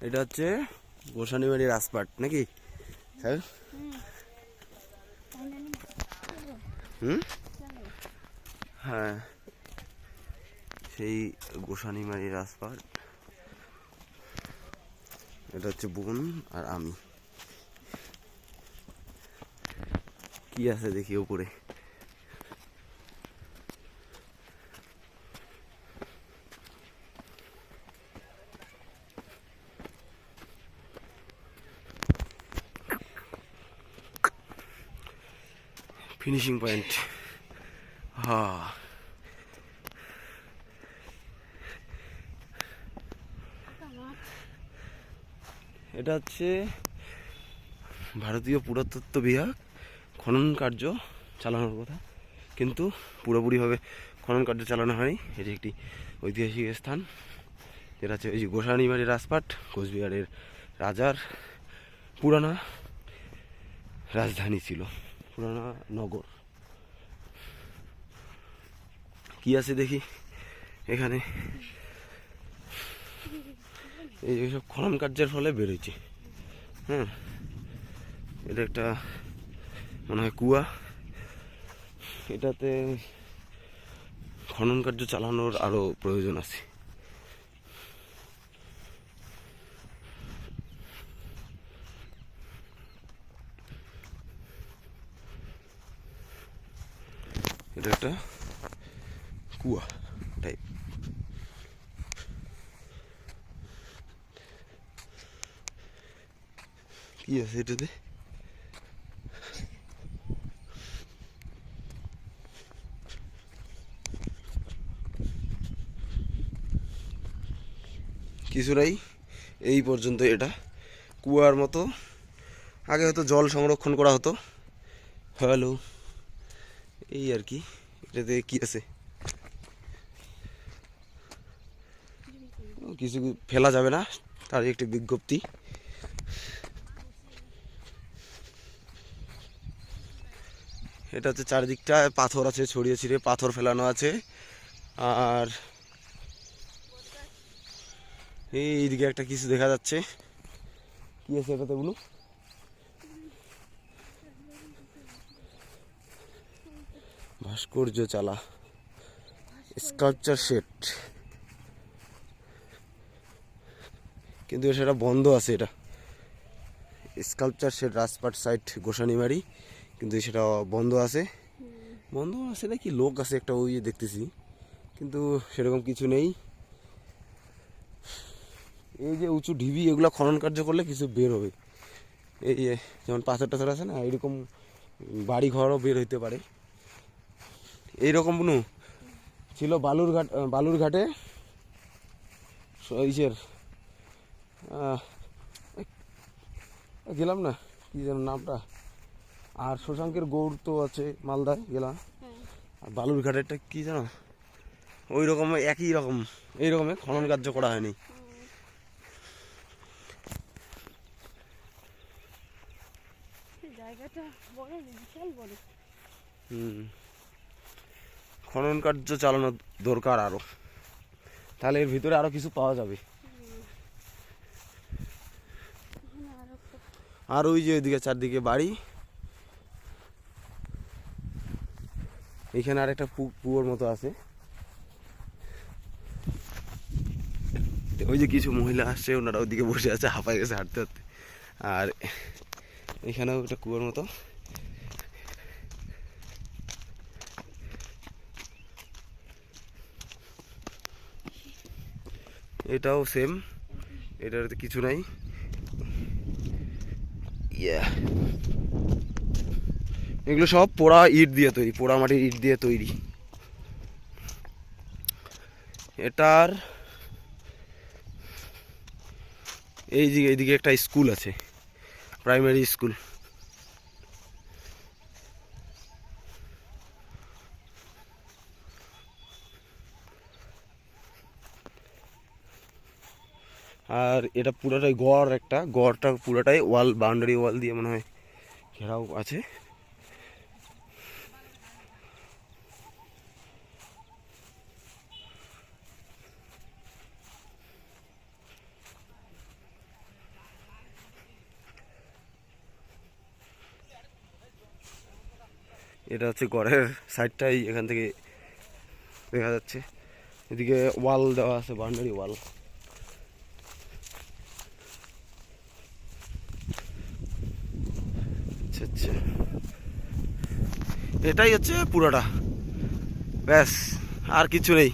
এটা হচ্ছে গোসানিবাড়ির আসপাট নাকি? স্যার? হুম? হ্যাঁ। সেই গোসানিমারির আসপাট এটা হচ্ছে বোন আর আমি। কি আছে দেখি উপরে? ফিনিশিং পয়েন্ট হা এটা হচ্ছে ভারতীয় পুরাতত্ত্ব বিভাগ খনন কার্য চালানোর কথা কিন্তু পুরোপুরিভাবে খনন কার্য চালানো হয়নি। এটি একটি ঐতিহাসিক স্থান। যেটা হচ্ছে ওই যে গোসানিবাড়ির রাজপাট, কোচবিহারের রাজার পুরানা রাজধানী ছিল। পুরানা নগর। কি আছে দেখি? এখানে। এই সব খনন কার্যের ফলে বেরোচ্ছে হ্যাঁ? এটা একটা মনে হয় কুয়া। এটাতে খনন কার্য চালানোর আরও প্রয়োজন আছে। এটা একটা কুয়া টাইপ কি আছে এটাতে? কিছুটাই এই পর্যন্ত এটা। কুয়ার মতো। আগে হয়তো জল সংরক্ষণ করা হতো। হ্যালো এই আর কি, এটাতে কি আছে? কিছু ফেলা যাবে না তার একটি বিজ্ঞপ্তি। এটা হচ্ছে চারিদিকটা, পাথর আছে, ছড়িয়ে ছিড়ে পাথর ফেলানো আছে। আর এইদিকে একটা কিছু দেখা যাচ্ছে। কি আছে এটাতে বলুন? ভাস্কর্য চালা। স্কাল্পচার সেট কিন্তু সেটা বন্ধ আছে এটা। Sculpture set Rajpat site Gosanimari কিন্তু সেটা বন্ধ আছে। বন্ধ আছে নাকি লোক আছে একটা, ওই দেখতেছি। কিন্তু সেরকম কিছু নেই। এই যে উঁচু ঢিবি, এগুলো খনন কার্য করলে কিছু বের হবে। এই যেমন পাথর টাথর আছে না, এরকম বাড়ি ঘরও বের হইতে পারে। এইরকম বুনু। ছিল বালুরঘাট বালুরঘাটে ইসের গেলাম না কি যেন নামটা। আর শশাঙ্কের গৌড় তো আছে মালদায় গেলাম। আর বালুরঘাটেরটা কি জানো? ওই রকম একই রকম এই রকমের খনন কার্য করা হয়নি। জায়গাটা বড় বিশাল বড়। হুম। খনন কার্য চালানো দরকার আরও। তাহলে এর ভিতরে আরও কিছু পাওয়া যাবে। আরও ওই যে ওইদিকে চারদিকে বাড়ি। এখানে আর একটা পুয়োর মতো আছে। ওই যে কিছু মহিলা আসছে, ওনারা ওইদিকে বসে আছে হাঁপাই গেছে হাঁটতে হাঁটতে। আর এখানেও একটা কুয়োর মতো। এটাও সেম এটার কিছু নাই। ইয়া এগুলো সব পোড়া ইট দিয়ে তৈরি, পোড়া মাটির ইট দিয়ে তৈরি। এটার এই যে এইদিকে একটা স্কুল আছে প্রাইমারি স্কুল আর এটা পুরোটাই গড় একটা, গড়টা পুরোটাই ওয়াল বাউন্ডারি ওয়াল দিয়ে মনে হয় ঘেরাও আছে। এটা হচ্ছে ঘরের সাইডটাই এখান থেকে দেখা যাচ্ছে। এদিকে ওয়াল দেওয়া আছে বাউন্ডারি ওয়াল আচ্ছা আচ্ছা। এটাই হচ্ছে পুরোটা। ব্যাস আর কিছু নেই।